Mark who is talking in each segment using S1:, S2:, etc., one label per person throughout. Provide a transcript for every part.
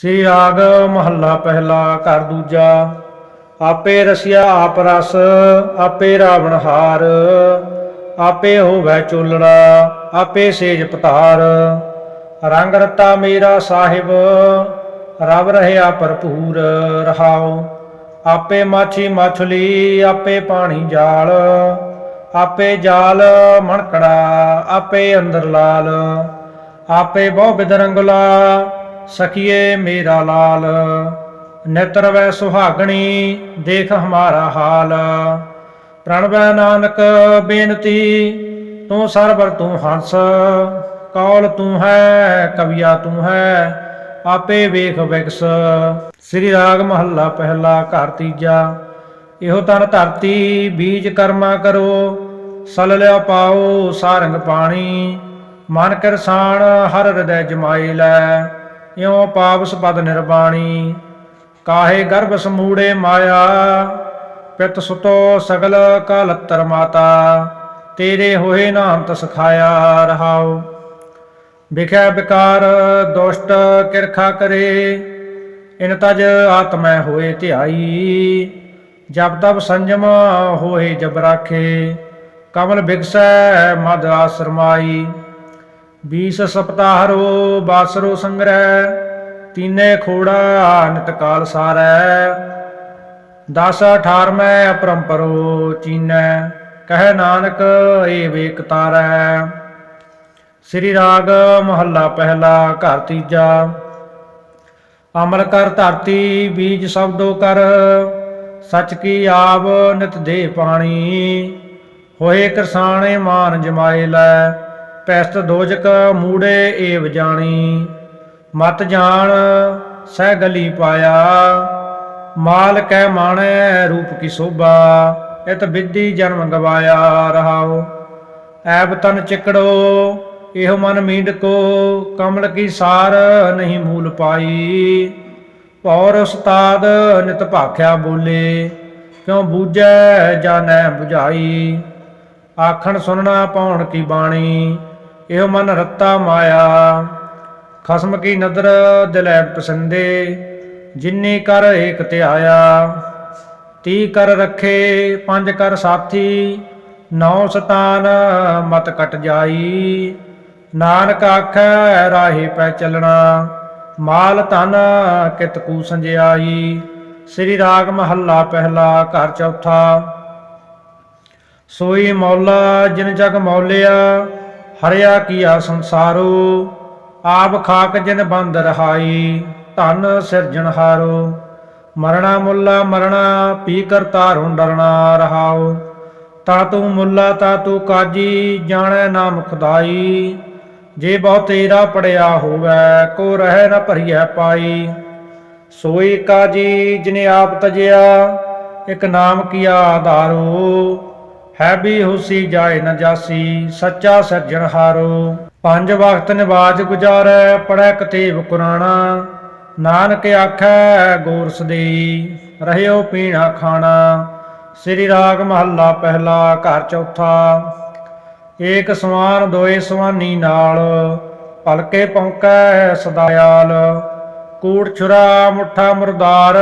S1: ਸ੍ਰੀ ਰਾਗ ਮਹੱਲਾ ਪਹਿਲਾ, ਘਰ ਦੂਜਾ। ਆਪੇ ਰਸਿਆ ਆਪ ਰਸ, ਆਪੇ ਰਾਵਣ ਹਾਰ। ਆਪੇ ਹੋਵੇ ਚੋਲੜਾ ਆਪੇ ਸੇਜ ਪਤਾਰ। ਰੰਗ ਰਤਾ ਮੇਰਾ ਸਾਹਿਬ, ਰਵ ਰਹਿਆ ਭਰਪੂਰ ਰਹਾਓ ਆਪੇ ਮਾਛੀ ਮਛਲੀ, ਆਪੇ ਪਾਣੀ ਜਾਲ। ਆਪੇ ਜਾਲ ਮਣਕੜਾ, ਆਪੇ ਅੰਦਰ ਲਾਲ। ਆਪੇ ਬਹੁ ਬਿਦਰੰਗਲਾ ਸਖੀਏ ਮੇਰਾ ਲਾਲ ਨੇਤਰ ਵੈ ਸੁਹਾਗਣੀ, ਦੇਖ ਹਮਾਰਾ ਹਾਲ। ਪ੍ਰਣਵੈ ਨਾਨਕ, ਬੇਨਤੀ, ਤੂੰ ਸਰਬਰ ਤੂੰ ਹੰਸ, ਕੌਲ ਤੂੰ ਹੈ, ਕਵਿਆ ਤੂੰ ਹੈ, ਆਪੇ ਵੇਖ ਵਿਕਸ ਸ੍ਰੀ ਰਾਗ ਮਹੱਲਾ ਪਹਿਲਾ, ਘਰ ਤੀਜਾ, ਇਹੋ ਤਨ ਧਰਤੀ, ਬੀਜ ਕਰਮਾ ਕਰੋ, ਸਲ ਲਿਆ ਪਾਓ ਸਾਰੰਗ ਪਾਣੀ, ਮਨ ਕਿਰਸਾਨ, ਹਰ ਹਿਰਦੈ ਜਮਾਈ ਲੈ। ਇਉ ਪਾਵਸ ਪਦ ਨਿਰਬਾਣੀ ਕਾਹੇ ਗਰਭ ਸਮੂੜੇ ਮਾਇਆ, ਪਿਤ ਸੁਤੋ ਸਗਲ ਕਲਤਰ ਮਾਤਾ। ਤੇਰੇ ਹੋਏ ਨਾ ਅੰਤ ਸਖਾਇਆ ਰਹਾਉ। ਵਿਖੈ ਵਿਕਾਰ ਦੁਸ਼ਟ ਕਿਰਖਾ ਕਰੇ, ਇਨ ਤਜ ਆਤਮੈ ਹੋਏ ਧਿਆਈ। ਜਬ ਤਬ ਸੰਜਮ ਹੋਏ ਜਬ ਰਾਖੇ, ਕਮਲ ਬਿਗਸੈ ਮਦ ਆਸਰਮਾਈ। ਬੀਸ ਸਪਤਾਹਰੋ ਬਾਸਰੋ ਸੰਗ੍ਰਹਿ, ਤੀਨੇ ਖੋੜਾ ਨਿਤ ਕਾਲ ਸਾਰੈ। 10 18 ਅਪਰੰਪਰੋ ਚੀਨੈ, ਕਹਿ ਨਾਨਕ ਏ ਵੇਕ ਤਾਰੈ। ਸ੍ਰੀ ਰਾਗ ਮਹੱਲਾ ਪਹਿਲਾ, ਘਰ ਤੀਜਾ। ਅਮਲ ਕਰ ਧਰਤੀ, ਬੀਜ ਸਬਦੋ ਕਰ। ਸਚ ਕੀ ਆਬ ਨਿਤ ਦੇ ਪਾਣੀ, ਹੋਏ ਕਿਰਸਾਣੇ ਮਾਨ ਜਮਾਏ ਲੈ। ਪੈਸਤ ਦੋਜਕ ਮੂੜੇ ਏਵ ਜਾਣੀ। ਮਤ ਜਾਣ, ਸਹਿ ਗਲੀ ਪਾਇਆ। ਮਾਲ ਕਹਿ ਮਾਣੈ, ਰੂਪ ਕੀ ਸੋਭਾ। ਇਤ ਵਿਧੀ ਜਨਮ ਗਵਾਇਆ ਰਹਾਉ। ਐਬ ਤਨ ਚਿਕੜੋ, ਇਹੋ ਮਨ ਮੀਂਡ ਕੋ ਕਮਲ ਕੀ ਸਾਰ ਨਹੀਂ ਮੂਲ ਪਾਈ। ਪੌਰ ਉਸਤਾਦ ਨਿਤ ਭਾਖਿਆ ਬੋਲੇ। ਕਿਉ ਬੂਝੈ, ਜਾਣੈ 부ਝਾਈ ਆਖਣ ਸੁਨਣਾ ਪਾਉਣ ਕੀ ਬਾਣੀ। ਇਹੋ ਮਨ ਰੱਤਾ ਮਾਇਆ। ਖਸਮ ਕੀ ਨਦਰ ਦਿਲੈ ਪਸੰਦੇ, ਜਿਨੀ ਕਰ ਏਕ ਧਿਆਇਆ ਤੀ ਕਰ ਰੱਖੇ, ਪੰਜ ਕਰ ਸਾਥੀ, ਨੌ ਸਤਾਨ ਮਤ ਕਟ ਜਾਈ। ਨਾਨਕ ਆਖੈ, ਰਾਹੀ ਪੈ ਚੱਲਣਾ, ਮਾਲ ਧਨ ਕਿਤ ਕੂ ਸੰਜਿਆਈ। ਸ੍ਰੀ ਰਾਗ ਮਹੱਲਾ ਪਹਿਲਾ, ਘਰ ਚੌਥਾ। ਸੋਈ ਮੌਲਾ, ਜਿਨ ਜਗ ਮੌਲਿਆ ਹਰਿਆ ਕੀਆ ਸੰਸਾਰੋ, ਆਪ ਖਾਕ ਜਿਨ ਬੰਦ ਰਹਾਈ, ਧਨ ਸਿਰਜਣਹਾਰੋ ਮਰਣਾ ਮੁੱਲਾ ਮਰਣਾ, ਪੀ ਕਰਤਾਰੋਂ ਡਰਣਾ ਰਹਾਓ। ਤਾ ਤੂੰ ਮੁੱਲਾ, ਤਾ ਤੂੰ ਕਾਜੀ, ਜਾਣੈ ਨਾਮ ਖੁਦਾਈ ਜੇ ਬਹੁ ਤੇਰਾ ਪੜਿਆ ਹੋਵੇ, ਕੋ ਰਹਿ ਨ ਭਰੀਐ ਪਾਈ। ਸੋਈ ਕਾਜੀ, ਜਿਨੇ ਆਪ ਤਜਿਆ, ਇਕ ਨਾਮ ਕੀਆ ਆਧਾਰੋ ਹੈ ਵੀ ਹੁਸੀ ਜਾਏ ਨ ਜਾਸੀ, ਸੱਚਾ ਸਿਰਜਣਹਾਰੋ ਪੰਜ ਵਕਤ ਨਿਵਾਜ ਗੁਜਾਰੈ ਪੜੈ ਕਤੇਬ ਕੁਰਾਨਾ। ਨਾਨਕ ਆਖੈ ਗੋਰਸ ਦੇਈ ਰਹਿਓ ਪੀਣਾ ਖਾਣਾ। ਸ੍ਰੀ ਰਾਗ ਮਹੱਲਾ ਪਹਿਲਾ, ਘਰ ਚੌਥਾ। ਏਕ ਸਮਾਨ ਦੋਏ ਸਵਾਨੀ ਨਾਲ ਪਲਕੇ ਪੌਂਕੈ ਸਦਾਇਆਲ ਕੂੜ ਛੁਰਾ ਮੁੱਠਾ ਮੁਰਦਾਰ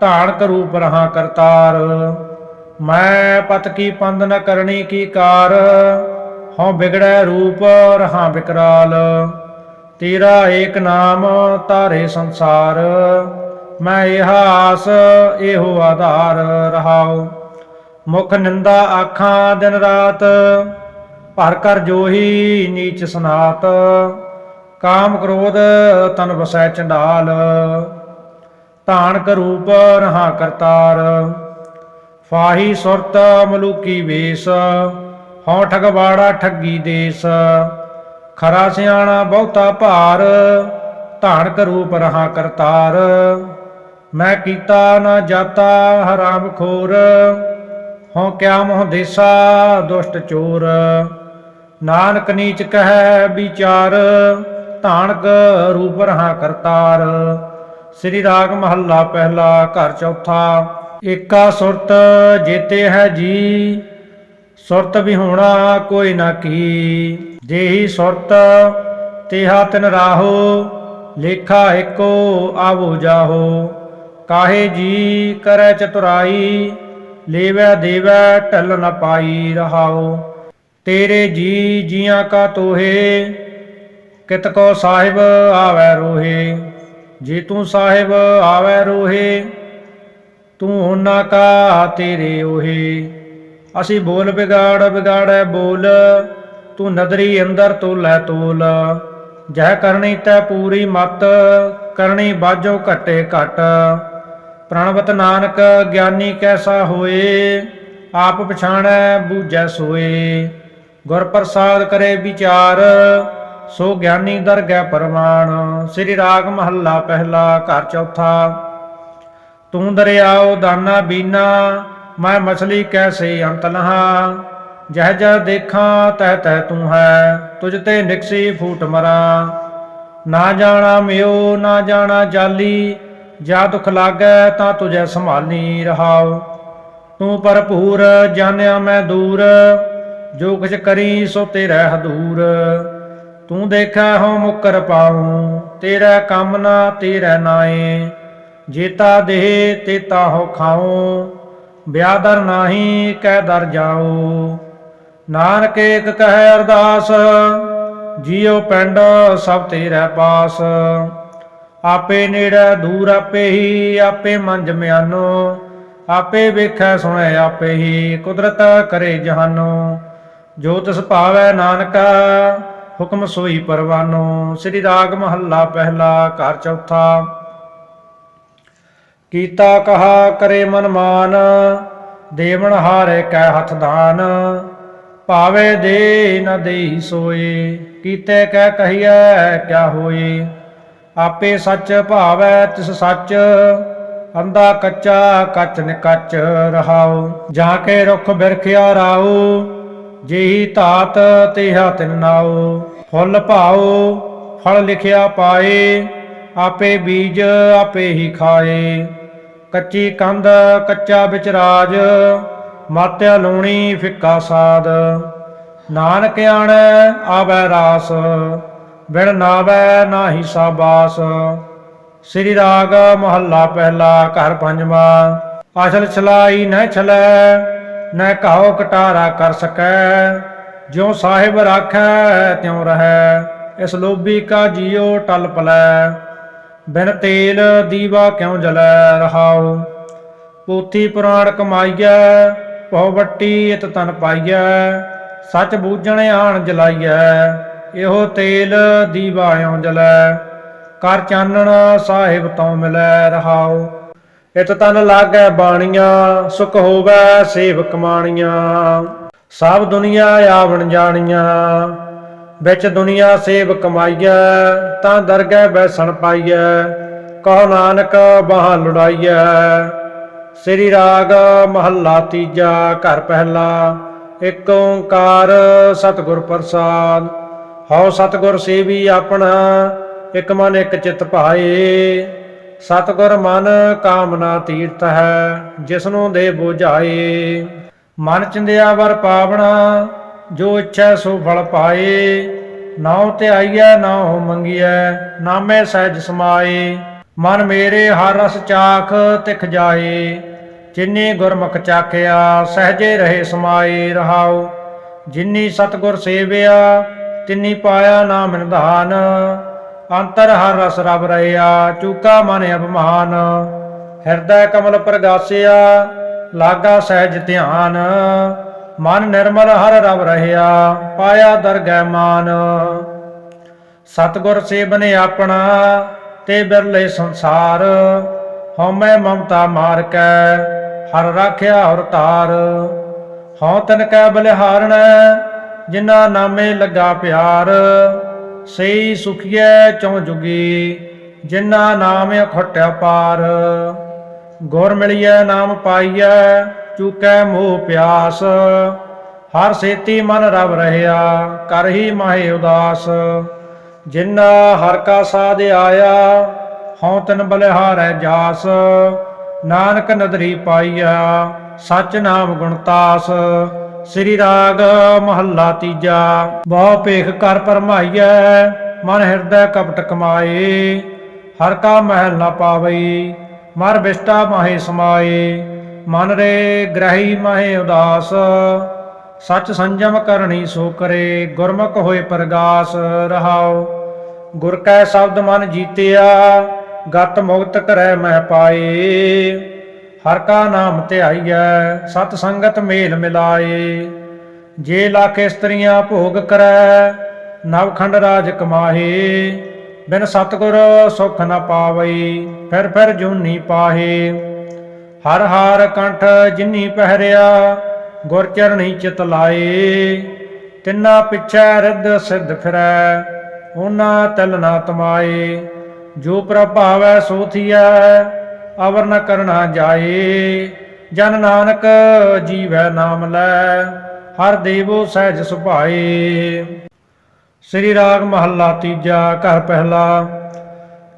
S1: ਧਾਨ ਕਰੂਪ ਰਹਾ ਕਰਤਾਰ। ਮੈਂ ਪਤ ਕੀ ਪੰਦ ਨ ਕਰਨੀ ਕੀ ਕਾਰ, ਹਉ ਬਿਗੜੈ ਰੂਪ ਰਹਾ ਵਿਕਰਾਲ। ਤੇਰਾ ਏਕ ਨਾਮ ਤਾਰੇ ਸੰਸਾਰ, ਮੈਂ ਇਹ ਆਸ ਇਹੋ ਆਧਾਰ ਰਹਾਉ। ਮੁਖ ਨਿੰਦਾ ਆਖਾਂ ਦਿਨ ਰਾਤ, ਭਰ ਕਰ ਜੋਹੀ ਨੀਚ ਸਨਾਤ। ਕਾਮ ਕ੍ਰੋਧ ਤਨ ਵਸੈ ਚੰਡਾਲ ਧਾਨ ਕਰੂਪ ਰਹਾ ਕਰਤਾਰ। ਫਾਹੀ ਸੁਰਤ ਮਲੂਕੀ ਵੇਸ, ਹਉ ਠਗਵਾੜਾ ਠੱਗੀ ਦੇਸ। ਖਰਾ ਸਿਆਣਾ ਬਹੁਤਾ ਭਾਰ ਧਾਨ ਕਰੂਪ ਰਹਾ ਕਰਤਾਰ। ਮੈਂ ਕੀਤਾ ਨਾ ਜਾਤਾ ਹਰਾਮ ਖੋਰ, ਹਉ ਕਿਆ ਮੋਹ ਦੇਸਾ ਦੁਸ਼ਟ ਚੋਰ। ਨਾਨਕ ਨੀਚ ਕਹੈ ਵਿਚਾਰ, ਧਾਨਕ ਰੂਪ ਰਹਾ ਕਰਤਾਰ। ਸ੍ਰੀ ਰਾਗ ਮਹੱਲਾ ਪਹਿਲਾ ਘਰ ਚੌਥਾ ਏਕਾ ਸੁਰਤ ਜੇਤੇ ਹੈ ਜੀ, ਸੁਰਤ ਵੀ ਹੋਣਾ ਕੋਈ ਨਾ ਕੀ। ਜੇਹੀ ਸੁਰਤ, ਤੇਹਾ ਤਿਨ ਰਾਹੋ, ਲੇਖਾ ਏਕੋ ਆਵੋ ਜਾਹੋ। ਕਾਹੇ ਜੀ ਕਰੈ ਚਤੁਰਾਈ, ਲੇਵੈ ਦੇਵੈ ਢਲ ਨ ਪਾਈ ਰਹਾਓ। ਤੇਰੇ ਜੀ ਜੀਆਂ ਕਾ ਤੋਹੇ, ਕਿਤ ਕੋ ਸਾਹਿਬ ਆਵੈ ਰੋਹੇ। ਜੇ ਤੂੰ ਸਾਹਿਬ ਆਵੈ ਰੋਹੇ ਤੂੰ ਹੋਨਾ ਕਾ ਤੇਰੇ ਓਹੇ ਅਸੀਂ ਬੋਲ ਵਿਗਾੜ ਵਿਗਾੜੈ ਬੋਲ, ਤੂੰ ਨਦਰੀ ਅੰਦਰ ਤੋਲੈ ਤੋਲ। ਜਹ ਕਰਨੀ ਤੈ ਪੂਰੀ ਮਤ, ਕਰਨੀ ਬਾਜੋ ਘਟੇ ਘਟ। ਪ੍ਰਣਵਤ ਨਾਨਕ, ਗਿਆਨੀ ਕੈਸਾ ਹੋਏ, ਆਪ ਪਛਾਣੈ ਬੂਝੈ ਸੋਏ। ਗੁਰ ਪ੍ਰਸਾਦ ਕਰੇ ਵਿਚਾਰ, ਸੋ ਗਿਆਨੀ ਦਰਗਹਿ ਪਰਮਾਨ ਸ੍ਰੀ ਰਾਗ ਮਹੱਲਾ ਪਹਿਲਾ, ਘਰ ਚੌਥਾ। ਤੂੰ ਦਰਿਆਓ ਦਾਨਾ ਬੀਨਾ, ਮੈਂ ਮਛਲੀ ਕੈਸੇ ਅੰਤ ਲਹਾ? ਜਹ ਜਹ ਦੇਖਾਂ, ਤਹ ਤਹ ਤੂੰ ਹੈ, ਤੁਝ ਤੇ ਨਿਕਸੀ ਫੂਟ ਮਰਾ। ਨਾ ਜਾਣਾ ਮਿਓ, ਨਾ ਜਾਣਾ ਜਾਲੀ, ਜਾ ਦੁਖ ਲਾਗੈ ਤਾਂ ਤੁਝੈ ਸੰਭਾਲੀ ਰਹਾਉ ਤੂੰ ਭਰਪੂਰ, ਜਾਣਿਆ ਮੈਂ ਦੂਰ, ਜੋ ਕੁਛ ਕਰੀ ਸੋ ਤੇਰਾ ਹਦੂਰ। ਤੂੰ ਦੇਖੈ ਹੋ ਮੁਕਰ ਪਾਉ, ਤੇਰਾ ਕੰਮ ਨਾ ਤੇਰਾ ਨਾਏ ਜੇਤਾ ਦੇਹ ਤੇਤਾ ਹੋ ਖਾਉ ਦਰ ਨਾਹੀ ਕਹਿ ਦਰ ਜਾਉ। ਨਾਨਕ ਏਕ ਕਹੈ ਅਰਦਾਸ, ਜੀਉ ਪਿੰਡ ਸਭ ਤੇਰੇ ਪਾਸ। ਆਪੇ ਨੇੜੇ ਦੂਰ ਆਪੇ ਹੀ, ਆਪੇ ਮੰਜ ਮਿਆਨੋ, ਆਪੇ ਵੇਖੈ ਸੁਣੈ ਆਪੇ ਹੀ, ਕੁਦਰਤ ਕਰੇ ਜਹਾਨੋ। ਜੋ ਤਿਸ ਭਾਵੈ ਨਾਨਕਾ, ਹੁਕਮ ਸੋਈ ਪਰਵਾਨੋ। ਸ੍ਰੀ ਰਾਗ ਮਹੱਲਾ ਪਹਿਲਾ, ਘਰ ਚੌਥਾ। ਕੀਤਾ ਕਹਾ ਕਰੇ ਮਨ ਮਾਨ ਦੇਵਨ ਹਾਰੇ ਕੈ ਹੱਥ ਦਾਨ ਭਾਵੇ ਦੇ ਨ ਦੇਈ ਸੋਏ, ਕੀਤੇ ਕਹਿ ਕਹੀਐ ਕਿਆ ਹੋਏ। ਆਪੇ ਸੱਚ ਭਾਵੈ ਤਿਸ ਸੱਚ ਅੰਦਾ ਕੱਚਾ ਕੱਚ ਨਿਕੱਚ ਰਹਾਉ। ਜਾ ਕੇ ਰੁਖ ਬਿਰਖਿਆ ਰਾਉ, ਜਿਹੀ ਧਾਤ ਤੇਹਾ ਤਿਨ ਨਾਉ। ਫੁੱਲ ਭਾਉ, ਫਲ ਲਿਖਿਆ ਪਾਏ, ਆਪੇ ਬੀਜ ਆਪੇ ਹੀ ਖਾਏ। ਕੱਚੀ ਕੰਧ, ਕੱਚਾ ਵਿਚ ਰਾਜ ਮਾਤਿਆ ਲੂਣੀ ਫਿੱਕਾ ਸਾਦ ਨਾਨਕ ਆਣੈ, ਆਵੈ ਰਾਸ, ਬਿਨ ਨਾਵੈ ਨਾਹੀ ਸਾਬਾਸ। ਸ੍ਰੀ ਰਾਗ ਮਹੱਲਾ ਪਹਿਲਾ, ਘਰ ਪੰਜਵਾਂ। ਅਸਲ ਛਲਾਈ ਨਹਿ ਛਲੈ, ਨਹਿ ਕਹੋ ਕਟਾਰਾ ਕਰ ਸਕੈ। ਜਿਉ ਸਾਹਿਬ ਰਾਖੈ, ਤਿਉ ਰਹੈ, ਇਸ ਲੋਭੀ ਕਾ ਜੀਉ ਟਲ ਪਲੈ। ਬਿਨ ਤੇਲ ਦੀਵਾ ਕਿਉ ਜਲੈ ਰਹਾਉ ਪੋਥੀ ਪੁਰਾਣ ਕਮਾਈਐ, ਬਹੁ ਵੱਟੀ ਇਤ ਤਨ ਪਾਈਐ, ਸੱਚ ਬੂਝਣ ਆਣ ਜਲਾਈਐ, ਇਹੋ ਤੇਲ ਦੀਵਾ ਇਉ ਜਲੈ। ਕਰ ਚਾਨਣ ਸਾਹਿਬ ਤੋਂ ਮਿਲੈ ਰਹਾਉ ਇਤ ਤਨ ਲਾਗੈ ਬਾਣੀਆਂ, ਸੁਖ ਹੋਵੈ ਸੇਵ ਕਮਾਣੀਆਂ ਸਭ ਦੁਨੀਆ ਆਵਣ ਜਾਣੀਆਂ। ਵਿੱਚ ਦੁਨੀਆ ਸੇਵ ਕਮਾਈਐ, ਤਾਂ ਦਰਗਹਿ ਬੈਸਣ ਪਾਈਐ, ਕਹੋ ਨਾਨਕ ਬਾਹ ਲੁੜਾਈਐ। ਸ੍ਰੀ ਰਾਗ ਮਹੱਲਾ ਤੀਜਾ, ਘਰ ਪਹਿਲਾ ਏਕ ਓੰਕਾਰ ਸਤਿਗੁਰ ਪ੍ਰਸਾਦ। ਹਉ ਸਤਿਗੁਰ ਸੇਵੀ ਆਪਣਾ, ਇਕ ਮਨ ਇਕ ਚਿਤ ਭਾਏ। ਸਤਿਗੁਰ ਮਨ ਕਾਮਨਾ ਤੀਰਥ ਹੈ ਜਿਸ ਨੂੰ ਦੇ ਬੁਝਾਏ। ਮਨ ਚਿੰਦਿਆ ਵਰ ਪਾਵਣਾ, ਜੋ ਇੱਛਾ ਸੋ ਫਲ ਪਾਏ। ਨਾਉ ਨਾ ਹੋ ਮੰਗੀਐ, ਨਾਮੇ ਸਹਿਜ ਸਮਾਏ। ਮਨ ਮੇਰੇ ਹਰ ਰਸ ਚਾਖ ਤਿਖ ਜਾਏ। ਜਿਨੀ ਗੁਰਮੁਖ ਚਾਖਿਆ, ਸਹਜੇ ਰਹੇ ਸਮਾਏ, ਰਹਾਉ। ਜਿਨੀ ਸਤਗੁਰ ਸੇਵਿਆ, ਤਿਨੀ ਪਾਇਆ ਨਾਮ ਨਿਧਾਨ। ਅੰਤਰ ਹਰ ਰਸ ਰਬ ਰਹਿਆ, ਚੂਕਾ ਮਨ ਅਭਮਾਨ ਹਿਰਦੈ ਕਮਲ ਪ੍ਰਗਾਸਿਆ, ਲਾਗਾ ਸਹਿਜ ਧਿਆਨ। ਮਨ ਨਿਰਮਲ ਹਰ ਰਵ ਰਹਿਆ, ਪਾਇਆ ਦਰਗਹਿ ਮਾਨ। ਸਤਗੁਰ ਸੇਵਨੇ ਆਪਣਾ, ਤੇ ਬਿਰਲੇ ਸੰਸਾਰ। ਹਉਮੈ ਮਮਤਾ ਮਾਰ ਕੈ ਹਰ ਰਾਖਿਆ ਹਰ ਤਾਰ। ਹਉ ਤਨ ਕੈ ਬਲਿਹਾਰਣ ਜਿਨ੍ਹਾਂ ਨਾਮੇ ਲੱਗਾ ਪਿਆਰ। ਸਈ ਸੁਖੀਐ ਚਉ ਜੁਗੀ, ਜਿਨ੍ਹਾਂ ਨਾਮ ਅਖਟਿਆ ਪਾਰ। ਗੁਰ ਮਿਲਿਐ ਨਾਮ ਪਾਈਐ ਚੁਕੈ ਮੋਹ ਪਿਆਸ। ਹਰ ਸੇਤੀ ਮਨ ਰਵ ਰਹਿਆ ਕਰ ਹੀ ਮਾਹੇ ਉਦਾਸ। ਜਿਨਾ ਹਰ ਕਾ ਸਾਧ ਆਇਆ, ਹਉ ਤਨ ਬਲਿਹਾਰੈ ਜਾਸ। ਨਾਨਕ ਨਦਰੀ ਪਾਈਆ, ਸਚ ਨਾਮ ਗੁਣਤਾਸ ਸ੍ਰੀ ਰਾਗ ਮਹੱਲਾ ਤੀਜਾ, ਬਹੁ ਭੇਖ ਕਰ ਪਰਮਾਈਐ, ਮਨ ਹਿਰਦੈ ਕਪਟ ਕਮਾਏ। ਹਰ ਕਾ ਮਹਿਲ ਨਾ ਪਾਵਈ, ਮਰ ਬਿਸਟਾ ਮਾਹੇ ਸਮਾਏ। ਮਨ ਰੇ ਗ੍ਰਹੀ ਮਾਹੇ ਉਦਾਸ, ਸਚ ਸੰਜਮ ਕਰਨੀ ਸੋ ਕਰੇ, ਗੁਰਮੁਖ ਹੋਏ ਪ੍ਰਗਾਸ, ਰਹਾਉ। ਗੁਰ ਕੈ ਸ਼ਬਦ ਮਨ ਜੀਤਿਆ, ਗਤ ਮੁਕਤ ਕਰੈ ਮਹਿ ਪਾਏ। ਹਰ ਕਾ ਨਾਮ ਧਿਆਈਐ, ਸਤ ਸੰਗਤ ਮੇਲ ਮਿਲਾਏ। ਜੇ ਲੱਖ ਇਸਤਰੀਆਂ ਭੋਗ ਕਰੈ ਨਵਖੰਡ ਰਾਜ ਕਮਾਹੇ। ਬਿਨ ਸਤਗੁਰ ਸੁਖ ਨ ਪਾਵਈ, ਫਿਰ ਫਿਰ ਜੂਨੀ ਪਾਹੇ। ਹਰ ਹਾਰ ਕੰਠ ਜਿਨੀ ਪਹਿਰਿਆ, ਗੁਰ ਚਰਣੀ ਚਿਤ ਲਾਏ। ਤਿੰਨਾ ਪਿਛੈ ਰਿੱਧ ਸਿੱਧ ਫਿਰੈ ਉਹਨਾਂ ਤਿਲ ਨਾ ਤਮਾਏ। ਜੋ ਪ੍ਰਭਾਵੈ ਸੋ ਥੀਐ, ਅਵਰ ਨ ਕਰਨਾ ਜਾਏ। ਜਨ ਨਾਨਕ ਜੀਵੈ ਨਾਮ ਲੈ, ਹਰ ਦੇਵੋ ਸਹਿਜ ਸੁਭਾਏ। ਸ੍ਰੀ ਰਾਗ ਮਹੱਲਾ ਤੀਜਾ, ਘਰ ਪਹਿਲਾ,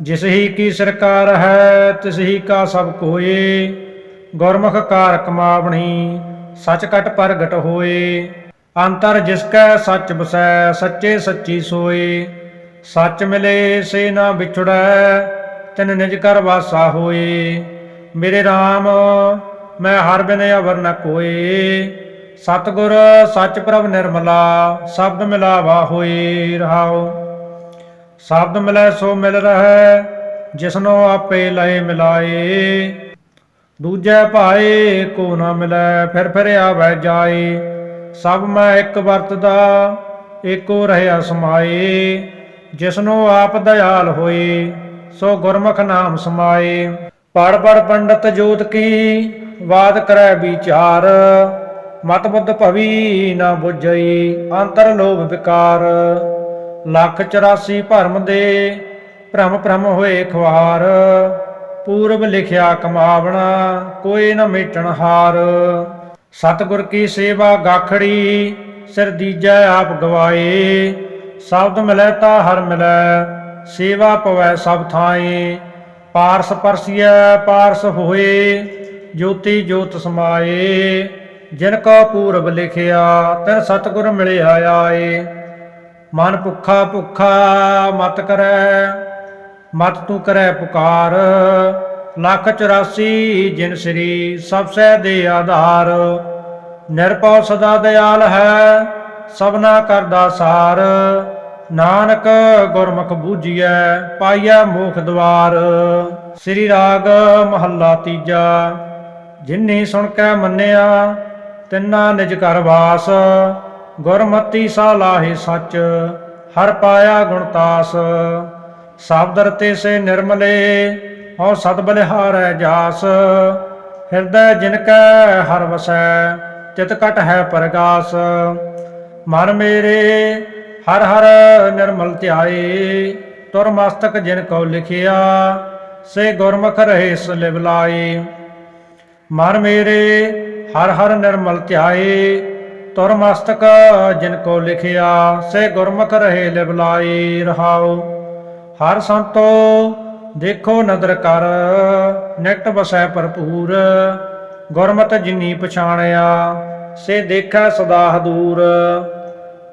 S1: ਜਿਸ ਹੀ ਕੀ ਸਰਕਾਰ ਹੈ, ਤਿਸ ਹੀ ਕਾ ਸਭ ਕੋਏ। ਗੁਰਮੁਖ ਕਾਰ ਕਮਾਵਣੀ ਸਚ ਕਟ ਪ੍ਰਗਟ ਹੋਏ। ਅੰਤਰ ਜਿਸ ਕੈ ਸੱਚ ਬਸੈ, ਸੱਚੇ ਸੱਚੀ ਸੋਏ। ਸੱਚ ਮਿਲੇ ਸੇ ਨਾ ਵਿਛੜੈ, ਤਿਨ ਨਿਜ ਕਰ ਵਾਸਾ ਹੋਏ। ਮੇਰੇ RAM ਮੈਂ ਹਰ ਬਿਨ ਅਵਰ ਨ ਕੋਏ। ਸਤਗੁਰ, ਸੱਚ ਪ੍ਰਭ ਨਿਰਮਲਾ, ਸ਼ਬਦ ਮਿਲਾਵਾ ਹੋਏ ਰਹਾਓ ਸ਼ਬਦ ਮਿਲੈ ਸੋ ਮਿਲ ਰਹੈ, ਜਿਸਨੋ ਆਪੇ ਲਏ ਮਿਲਾਏ। ਦੂਜੇ ਭਾਏ ਕੋ ਨਾ ਮਿਲੈ, ਫਿਰ ਫਿਰਿਆ ਆਵੈ ਜਾਏ। ਸਭ ਮੈਂ ਇੱਕ ਵਰਤਦਾ, ਏਕੋ ਰਹਿਆ ਸਮਾਏ। ਜਿਸਨੋ ਆਪ ਦਇਆਲ ਹੋਏ, ਸੋ ਗੁਰਮੁਖ ਨਾਮ ਸਮਾਏ। ਪੜ ਪੜ ਪੰਡਤ ਜੋਤ ਕੀ ਬਾਤ ਕਰੈ ਵਿਚਾਰ। ਮਤ ਬੁੱਧ ਭਵੀ ਨਾ ਬੁਝਈ, ਅੰਤਰ ਲੋਭ ਵਿਕਾਰ। ਲੱਖ 84 ਭਰਮ ਦੇ, ਭ੍ਰਮ ਭ੍ਰਮ ਹੋਏ ਖਵਾਰ ਪੂਰਬ ਲਿਖਿਆ ਕਮਾਵਣਾ, ਕੋਈ ਨ ਮੇਟਣ ਹਾਰ। ਸਤਿਗੁਰ ਕੀ ਸੇਵਾ ਗਾਖੜੀ, ਸਿਰ ਦੀਜੈ ਆਪ ਗਵਾਏ। ਸ਼ਬਦ ਮਿਲੈ ਤਾ ਹਰ ਮਿਲੈ, ਸੇਵਾ ਪਵੈ ਸਭ ਥਾਏ। ਪਾਰਸ ਪਰਸੀਐ, ਪਾਰਸ ਹੋਏ, ਜੋਤੀ ਜੋਤ ਸਮਾਏ। ਜਿਨ ਕੋ ਪੂਰਬ ਲਿਖਿਆ, ਤਿਨ ਸਤਿਗੁਰ ਮਿਲਿਆ ਆਏ। ਮਨ ਭੁੱਖਾ ਭੁੱਖਾ ਮਤ ਕਰੈ ਮਤ ਤੂੰ ਕਰੈ ਪੁਕਾਰ, ਲੱਖ 84 ਜਿਨ ਸ੍ਰੀ ਸਭ ਸਹਿ ਦੇ ਆਧਾਰ। ਨਿਰਭਉ ਸਦਾ ਦਿਆਲ ਹੈ, ਸਭਨਾ ਕਰਦਾ ਸਾਰ। ਨਾਨਕ ਗੁਰਮੁਖ ਬੂਝੀਐ, ਪਾਈਐ ਮੋਖ ਦਵਾਰ। ਸ੍ਰੀ ਰਾਗ ਮਹੱਲਾ ਤੀਜਾ ਜਿਨਨੀ ਸੁਣ ਕੇ ਮੰਨਿਆ, ਤਿੰਨਾ ਨਿਜ ਘਰ ਵਾਸ। ਗੁਰਮਤੀ ਸਾ ਲਾਹੇ ਸੱਚ, ਹਰ ਪਾਇਆ ਗੁਣਤਾਸ ਸ਼ਬਦ ਰਤੇ ਸੇ ਨਿਰਮਲੇ, ਹਉ ਸਦ ਬਲਿਹਾਰੈ ਜਾਸ। ਹਿਰਦੈ ਜਿਨ ਕੈ ਹਰ ਵਸੈ, ਚਿਤ ਕਟ ਹੈ ਪਰਗਾਸ। ਮਨ ਮੇਰੇ, ਹਰ ਹਰ ਨਿਰਮਲ ਧਿਆਏ, ਤੁਰ ਮਸਤਕ ਜਿਨ ਕਉ ਲਿਖਿਆ, ਸੇ ਗੁਰਮੁਖ ਰਹੇ ਸਲਿਵ ਲਾਏ। ਮਨ ਮੇਰੇ, ਹਰ ਹਰ ਨਿਰਮਲ ਧਿਆਏ, ਤੁਰ ਮਸਤਕ ਜਿਨ ਕੋ ਲਿਖਿਆ, ਸੇ ਗੁਰਮੁਖ ਰਹੇ ਲਿਵ ਲਾਈ ਰਹਾਉ। ਹਰ ਸੰਤੋ ਦੇਖੋ ਨਦਰ ਕਰ ਨਿਕਟ ਵਸੈ ਭਰਪੂਰ। ਗੁਰਮਤਿ ਜਿਨੀ ਪਛਾਣਿਆ, ਸੇ ਦੇਖੈ ਸਦਾ ਹਦੂਰ।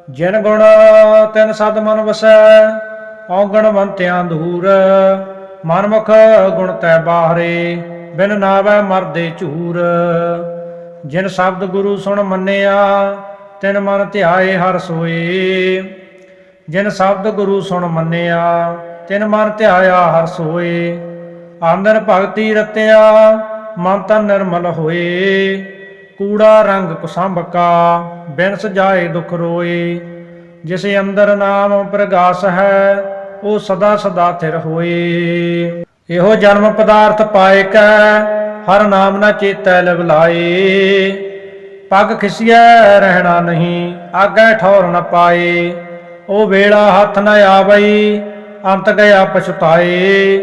S1: ਜਿਨ ਗੁਣ ਤਿਨ ਸਦ ਮਨ ਵਸੈ, ਔਗਣ ਮੰਤਿਆਂ ਦੂਰ ਮਨਮੁਖ ਗੁਣ ਤੈ ਬਾਹਰੇ, ਬਿਨ ਨਾਵੈ ਮਰਦੇ ਝੂਰ। ਜਿਨ ਸ਼ਬਦ ਗੁਰੂ ਸੁਣ ਮੰਨਿਆ, ਤਿਨ ਮਨ ਧਿਆਏ ਹਰ ਸੋਏ। ਜਿਨ ਸ਼ਬਦ ਗੁਰੂ ਸੁਣ ਮੰਨਿਆ ਤਿਨ ਮਨ ਧਿਆਇਆ ਹਰ ਸੋਏ ਆਂਦਰ ਭਗਤੀ ਰਤਿਆ, ਮਨ ਤਨ ਨਿਰਮਲ ਹੋਏ। ਕੂੜਾ ਰੰਗ ਕੁਸੰਭਕਾ ਬਿਨ ਸਜਾਏ ਦੁਖ ਰੋਏ। ਜਿਸ ਅੰਦਰ ਨਾਮ ਪ੍ਰਗਾਸ ਹੈ, ਉਹ ਸਦਾ ਸਦਾ ਥਿਰ ਹੋਏ। ਇਹੋ ਜਨਮ ਪਦਾਰਥ ਪਾਏ ਕੈ, ਹਰ ਨਾਮ ਨਾ ਚੇਤੈ ਲਗਲਾਏ ਪੱਗ ਖਿਸਿਐ, ਰਹਿਣਾ ਨਹੀਂ, ਆਗੇ ਠੌਰ ਨ ਪਾਏ। ਉਹ ਵੇਲਾ ਹੱਥ ਨ ਆਵਈ ਅੰਤ ਗਿਆ ਪਛਤਾਏ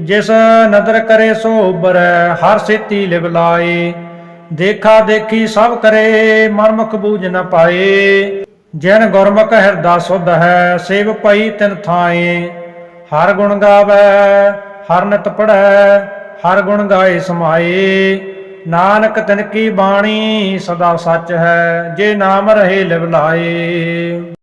S1: ਜਿਸ ਨਦਰ ਕਰੇ ਸੋ ਉਬਰੈ, ਹਰ ਸੇਤੀ ਲਿਵ ਲਾਏ। ਦੇਖਾ ਦੇਖੀ ਸਭ ਕਰੇ, ਮਨਮੁਖ ਬੂਝ ਨ ਪਾਏ। ਜਿਨ ਗੁਰਮੁਖ ਹਿਰਦਾ ਸੁਧ ਹੈ, ਸੇਵ ਪਈ ਤਿਨ ਥਾਏ। ਹਰ ਗੁਣ ਗਾਵੇ, ਹਰ ਨਿਤ ਪੜੈ ਹਰ ਗੁਣ ਗਾਏ ਸਮਾਏ। ਨਾਨਕ ਤਿਨ ਕੀ ਬਾਣੀ, ਸਦਾ ਸੱਚ ਹੈ, ਜੇ ਨਾਮ ਰਹੇ ਲਿਵ ਲਾਏ।